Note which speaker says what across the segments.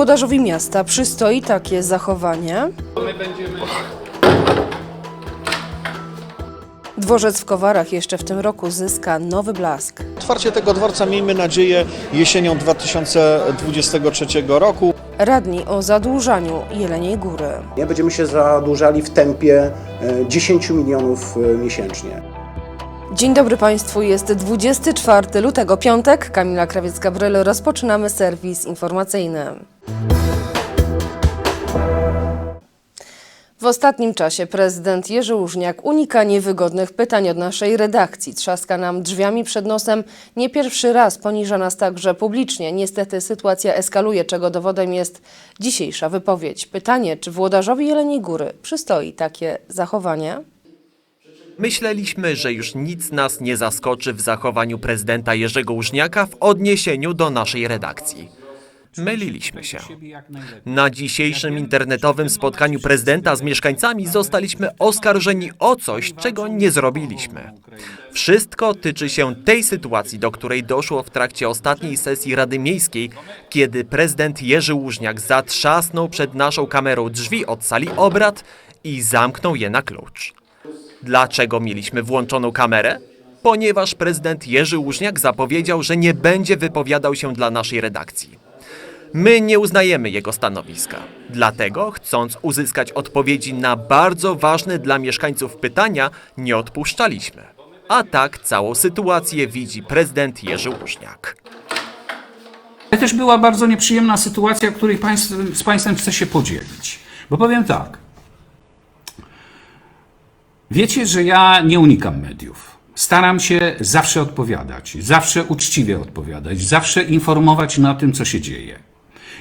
Speaker 1: Włodarzowi miasta przystoi takie zachowanie? Dworzec w Kowarach jeszcze w tym roku zyska nowy blask.
Speaker 2: Otwarcie tego dworca miejmy nadzieję jesienią 2023 roku.
Speaker 1: Radni o zadłużaniu Jeleniej Góry.
Speaker 3: Nie będziemy się zadłużali w tempie e, 10 milionów e, miesięcznie.
Speaker 1: Dzień dobry Państwu, jest 24 lutego, piątek. Kamila Krawiec-Gabriel, rozpoczynamy serwis informacyjny. W ostatnim czasie prezydent Jerzy Łużniak unika niewygodnych pytań od naszej redakcji. Trzaska nam drzwiami przed nosem. Nie pierwszy raz poniża nas także publicznie. Niestety sytuacja eskaluje, czego dowodem jest dzisiejsza wypowiedź. Pytanie, czy włodarzowi Jeleniej Góry przystoi takie zachowanie?
Speaker 4: Myśleliśmy, że już nic nas nie zaskoczy w zachowaniu prezydenta Jerzego Łużniaka w odniesieniu do naszej redakcji. Myliliśmy się. Na dzisiejszym internetowym spotkaniu prezydenta z mieszkańcami zostaliśmy oskarżeni o coś, czego nie zrobiliśmy. Wszystko tyczy się tej sytuacji, do której doszło w trakcie ostatniej sesji Rady Miejskiej, kiedy prezydent Jerzy Łużniak zatrzasnął przed naszą kamerą drzwi od sali obrad i zamknął je na klucz. Dlaczego mieliśmy włączoną kamerę? Ponieważ prezydent Jerzy Łużniak zapowiedział, że nie będzie wypowiadał się dla naszej redakcji. My nie uznajemy jego stanowiska. Dlatego, chcąc uzyskać odpowiedzi na bardzo ważne dla mieszkańców pytania, nie odpuszczaliśmy. A tak całą sytuację widzi prezydent Jerzy Łużniak.
Speaker 5: Ale też była bardzo nieprzyjemna sytuacja, której państw, z Państwem chcę się podzielić. Bo powiem tak. Wiecie, że ja nie unikam mediów. Staram się zawsze odpowiadać, zawsze uczciwie odpowiadać, zawsze informować na tym, co się dzieje.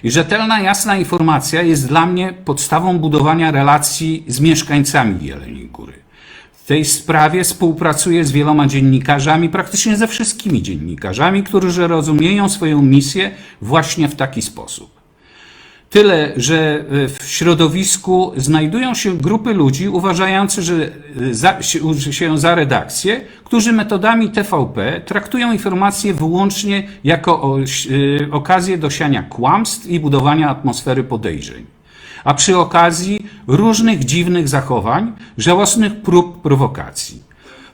Speaker 5: I rzetelna, jasna informacja jest dla mnie podstawą budowania relacji z mieszkańcami Jeleniej Góry. W tej sprawie współpracuję z wieloma dziennikarzami, praktycznie ze wszystkimi dziennikarzami, którzy rozumieją swoją misję właśnie w taki sposób. Tyle, że e, w środowisku znajdują się grupy ludzi uważających że e, za, się- za redakcję, którzy metodami TVP traktują informacje wyłącznie jako o, e, okazję do siania kłamstw i budowania atmosfery podejrzeń. A przy okazji różnych dziwnych zachowań, żałosnych prób prowokacji.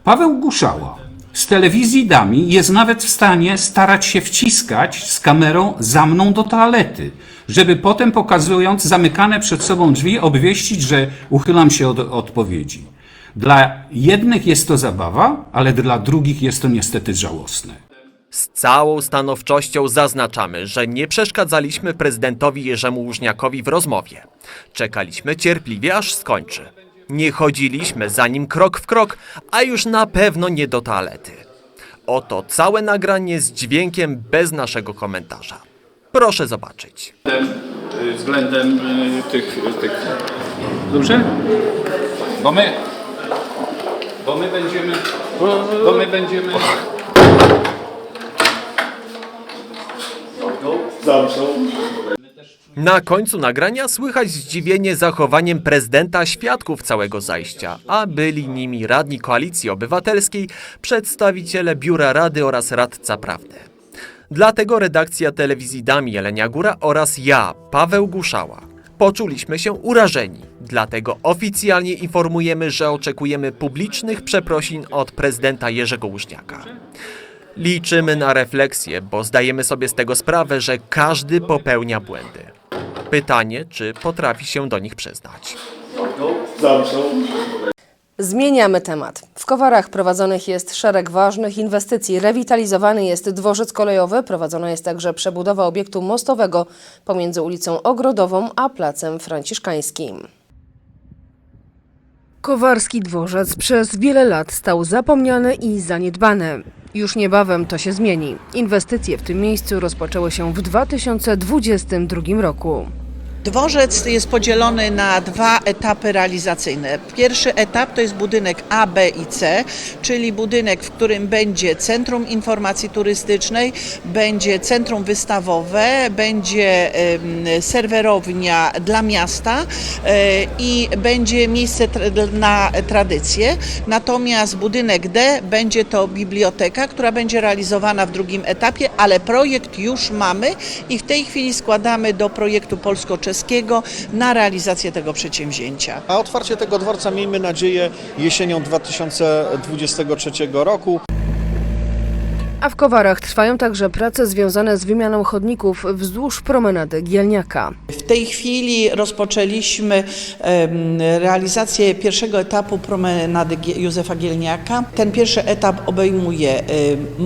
Speaker 5: Paweł Guszała z telewizji Dami jest nawet w stanie starać się wciskać z kamerą za mną do toalety, żeby potem pokazując zamykane przed sobą drzwi obwieścić, że uchylam się od odpowiedzi. Dla jednych jest to zabawa, ale dla drugich jest to niestety żałosne.
Speaker 4: Z całą stanowczością zaznaczamy, że nie przeszkadzaliśmy prezydentowi Jerzemu Łużniakowi w rozmowie. Czekaliśmy cierpliwie, aż skończy. Nie chodziliśmy za nim krok w krok, a już na pewno nie do toalety. Oto całe nagranie z dźwiękiem bez naszego komentarza. Proszę zobaczyć.
Speaker 6: względem y, tych, tych. Dobrze? Bo my. Bo my będziemy. Bo my będziemy.
Speaker 4: Na końcu nagrania słychać zdziwienie zachowaniem prezydenta świadków całego zajścia, a byli nimi radni Koalicji Obywatelskiej, przedstawiciele Biura Rady oraz radca prawny. Dlatego redakcja telewizji Dami Jelenia Góra oraz ja, Paweł Guszała, poczuliśmy się urażeni. Dlatego oficjalnie informujemy, że oczekujemy publicznych przeprosin od prezydenta Jerzego Łużniaka. Liczymy na refleksję, bo zdajemy sobie z tego sprawę, że każdy popełnia błędy. Pytanie, czy potrafi się do nich przyznać.
Speaker 1: Zmieniamy temat. W Kowarach prowadzonych jest szereg ważnych inwestycji. Rewitalizowany jest dworzec kolejowy, prowadzona jest także przebudowa obiektu mostowego pomiędzy ulicą Ogrodową a Placem Franciszkańskim. Kowarski dworzec przez wiele lat stał zapomniany i zaniedbany. Już niebawem to się zmieni. Inwestycje w tym miejscu rozpoczęły się w 2022 roku.
Speaker 7: Dworzec jest podzielony na dwa etapy realizacyjne. Pierwszy etap to jest budynek A, B i C, czyli budynek, w którym będzie Centrum Informacji Turystycznej, będzie centrum wystawowe, będzie serwerownia dla miasta e, i będzie miejsce na tradycje. Natomiast budynek D będzie to biblioteka, która będzie realizowana w drugim etapie, ale projekt już mamy i w tej chwili składamy do projektu polsko-czeskiego na realizację tego przedsięwzięcia.
Speaker 2: A otwarcie tego dworca miejmy nadzieję jesienią 2023 roku.
Speaker 1: A w Kowarach trwają także prace związane z wymianą chodników wzdłuż promenady Gielniaka.
Speaker 7: W tej chwili rozpoczęliśmy realizację pierwszego etapu promenady Józefa Gielniaka. Ten pierwszy etap obejmuje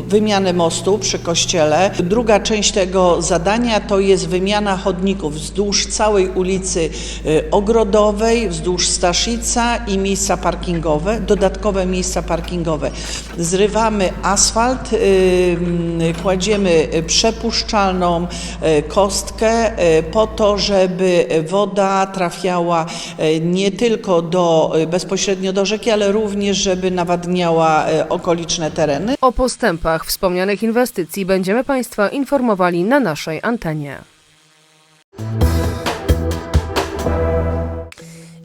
Speaker 7: wymianę mostu przy kościele. Druga część tego zadania to jest wymiana chodników wzdłuż całej ulicy e, Ogrodowej, wzdłuż Staszica i miejsca parkingowe, dodatkowe miejsca parkingowe. Zrywamy asfalt, ym, kładziemy przepuszczalną e, kostkę e, po to, żeby woda trafiała e, nie tylko do, bezpośrednio do rzeki, ale również, żeby nawadniała okoliczne tereny.
Speaker 1: O postępach wspomnianych inwestycji będziemy Państwa informowali na naszej antenie.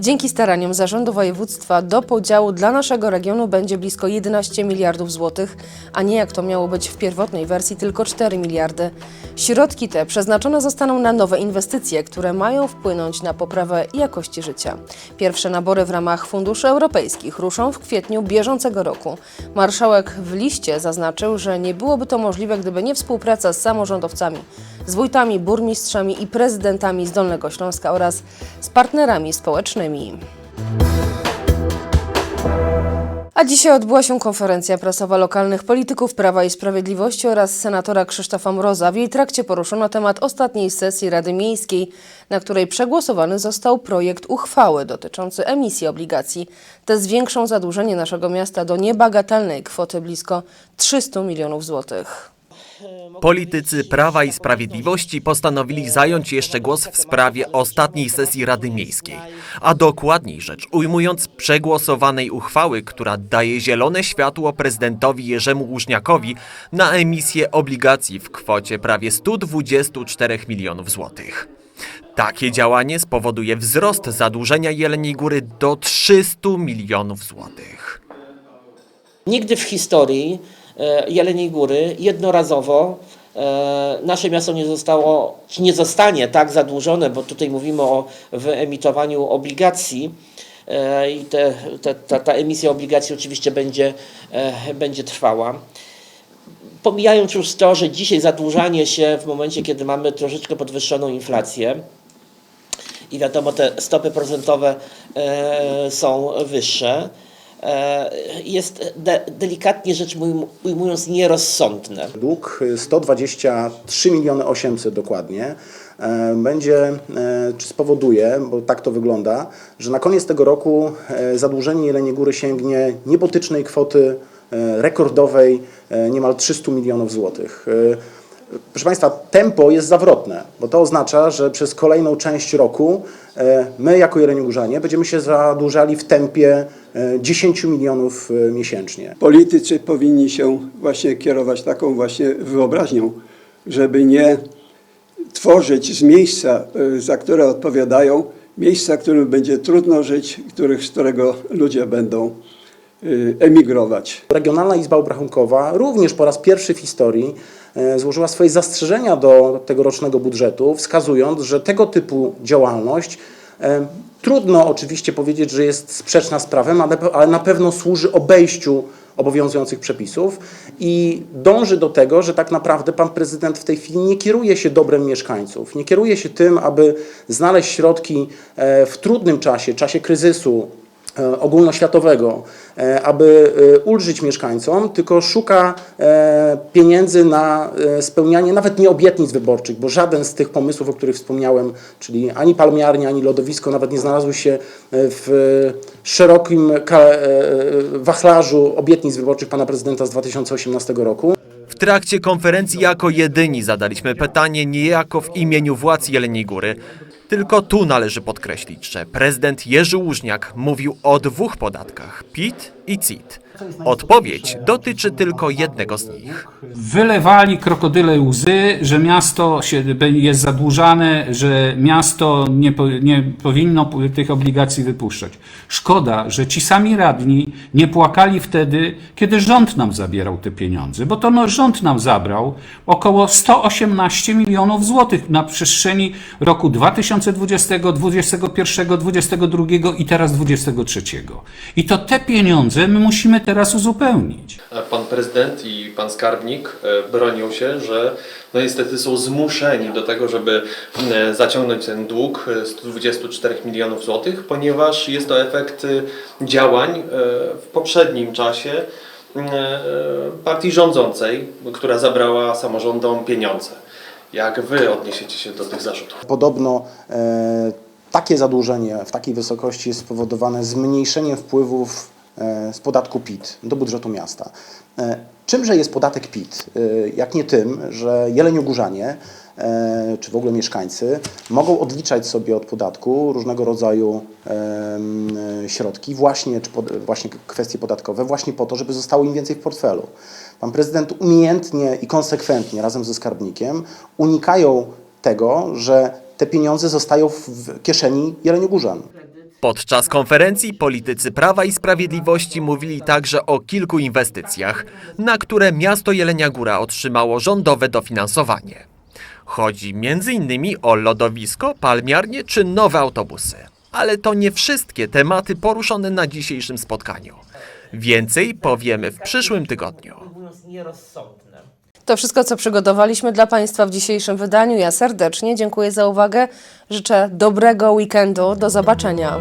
Speaker 1: Dzięki staraniom Zarządu Województwa do podziału dla naszego regionu będzie blisko 11 miliardów złotych, a nie jak to miało być w pierwotnej wersji tylko 4 miliardy. Środki te przeznaczone zostaną na nowe inwestycje, które mają wpłynąć na poprawę jakości życia. Pierwsze nabory w ramach funduszy europejskich ruszą w kwietniu bieżącego roku. Marszałek w liście zaznaczył, że nie byłoby to możliwe, gdyby nie współpraca z samorządowcami, z wójtami, burmistrzami i prezydentami z Dolnego Śląska oraz z partnerami społecznymi. A dzisiaj odbyła się konferencja prasowa lokalnych polityków Prawa i Sprawiedliwości oraz senatora Krzysztofa Mroza. W jej trakcie poruszono temat ostatniej sesji Rady Miejskiej, na której przegłosowany został projekt uchwały dotyczący emisji obligacji. Te zwiększą zadłużenie naszego miasta do niebagatelnej kwoty blisko 300 milionów złotych.
Speaker 4: Politycy Prawa i Sprawiedliwości postanowili zająć jeszcze głos w sprawie ostatniej sesji Rady Miejskiej, a dokładniej rzecz ujmując przegłosowanej uchwały, która daje zielone światło prezydentowi Jerzemu Łużniakowi na emisję obligacji w kwocie prawie 124 milionów złotych. Takie działanie spowoduje wzrost zadłużenia Jeleniej Góry do 300 milionów złotych.
Speaker 8: Nigdy w historii Jeleniej Góry jednorazowo e, nasze miasto nie zostało, czy nie zostanie tak zadłużone, bo tutaj mówimy o wyemitowaniu obligacji e, i te, te, ta, ta emisja obligacji oczywiście będzie, e, będzie trwała. Pomijając już to, że dzisiaj zadłużanie się w momencie, kiedy mamy troszeczkę podwyższoną inflację, i wiadomo, te stopy procentowe e, są wyższe. E, jest de, delikatnie rzecz ujm- ujmując nierozsądne.
Speaker 3: Dług y, 123 miliony 800 dokładnie e, będzie, e, czy spowoduje, bo tak to wygląda, że na koniec tego roku e, zadłużenie Jeleniej Góry sięgnie niebotycznej kwoty e, rekordowej e, niemal 300 milionów złotych. E, Proszę Państwa, tempo jest zawrotne, bo to oznacza, że przez kolejną część roku e, my jako Jeleniogórzanie będziemy się zadłużali w tempie e, 10 milionów e, miesięcznie.
Speaker 9: politycy powinni się właśnie kierować taką właśnie wyobraźnią, żeby nie tworzyć z miejsca, za które odpowiadają, miejsca, w którym będzie trudno żyć, których, z którego ludzie będą emigrować.
Speaker 3: Regionalna Izba Obrachunkowa również po raz pierwszy w historii e, złożyła swoje zastrzeżenia do tegorocznego budżetu, wskazując, że tego typu działalność e, trudno oczywiście powiedzieć, że jest sprzeczna z prawem, ale, na pewno służy obejściu obowiązujących przepisów i dąży do tego, że tak naprawdę pan prezydent w tej chwili nie kieruje się dobrem mieszkańców, nie kieruje się tym, aby znaleźć środki e, w trudnym czasie, czasie kryzysu, ogólnoświatowego, e, aby e, ulżyć mieszkańcom, tylko szuka e, pieniędzy na e, spełnianie nawet nie obietnic wyborczych, bo żaden z tych pomysłów, o których wspomniałem, czyli ani palmiarnia, ani lodowisko, nawet nie znalazły się e, w szerokim e, wachlarzu obietnic wyborczych pana prezydenta z 2018 roku.
Speaker 4: W trakcie konferencji jako jedyni zadaliśmy pytanie niejako w imieniu władz Jeleniej Góry. Tylko tu należy podkreślić, że prezydent Jerzy Łużniak mówił o dwóch podatkach PIT i CIT. Odpowiedź dotyczy tylko jednego z nich.
Speaker 5: Wylewali krokodyle łzy, że miasto się, jest zadłużane, że miasto nie, nie powinno tych obligacji wypuszczać. Szkoda, że ci sami radni nie płakali wtedy, kiedy rząd nam zabierał te pieniądze, bo to no, rząd nam zabrał około 118 milionów złotych na przestrzeni roku 2020, 2021, 2022 i teraz 2023. I to te pieniądze my musimy teraz uzupełnić.
Speaker 10: Pan prezydent i pan skarbnik e, bronią się, że no niestety są zmuszeni do tego, żeby e, zaciągnąć ten dług e, 124 milionów złotych, ponieważ jest to efekt e, działań e, w poprzednim czasie e, partii rządzącej, która zabrała samorządom pieniądze. Jak wy odniesiecie się do tych zarzutów?
Speaker 3: Podobno e, takie zadłużenie w takiej wysokości jest spowodowane zmniejszeniem wpływów e, z podatku PIT do budżetu miasta. E, czymże jest podatek PIT? E, jak nie tym, że jeleniogórzanie e, czy w ogóle mieszkańcy mogą odliczać sobie od podatku różnego rodzaju e, środki, właśnie, czy pod, właśnie kwestie podatkowe, właśnie po to, żeby zostało im więcej w portfelu. Pan prezydent umiejętnie i konsekwentnie razem ze skarbnikiem unikają tego, że te pieniądze zostają w kieszeni jeleniogórzan.
Speaker 4: Podczas konferencji politycy Prawa i Sprawiedliwości mówili także o kilku inwestycjach, na które miasto Jelenia Góra otrzymało rządowe dofinansowanie. Chodzi m.in. o lodowisko, palmiarnie czy nowe autobusy. Ale to nie wszystkie tematy poruszone na dzisiejszym spotkaniu. Więcej powiemy w przyszłym tygodniu.
Speaker 1: To wszystko, co przygotowaliśmy dla Państwa w dzisiejszym wydaniu. Ja serdecznie dziękuję za uwagę. Życzę dobrego weekendu. Do zobaczenia.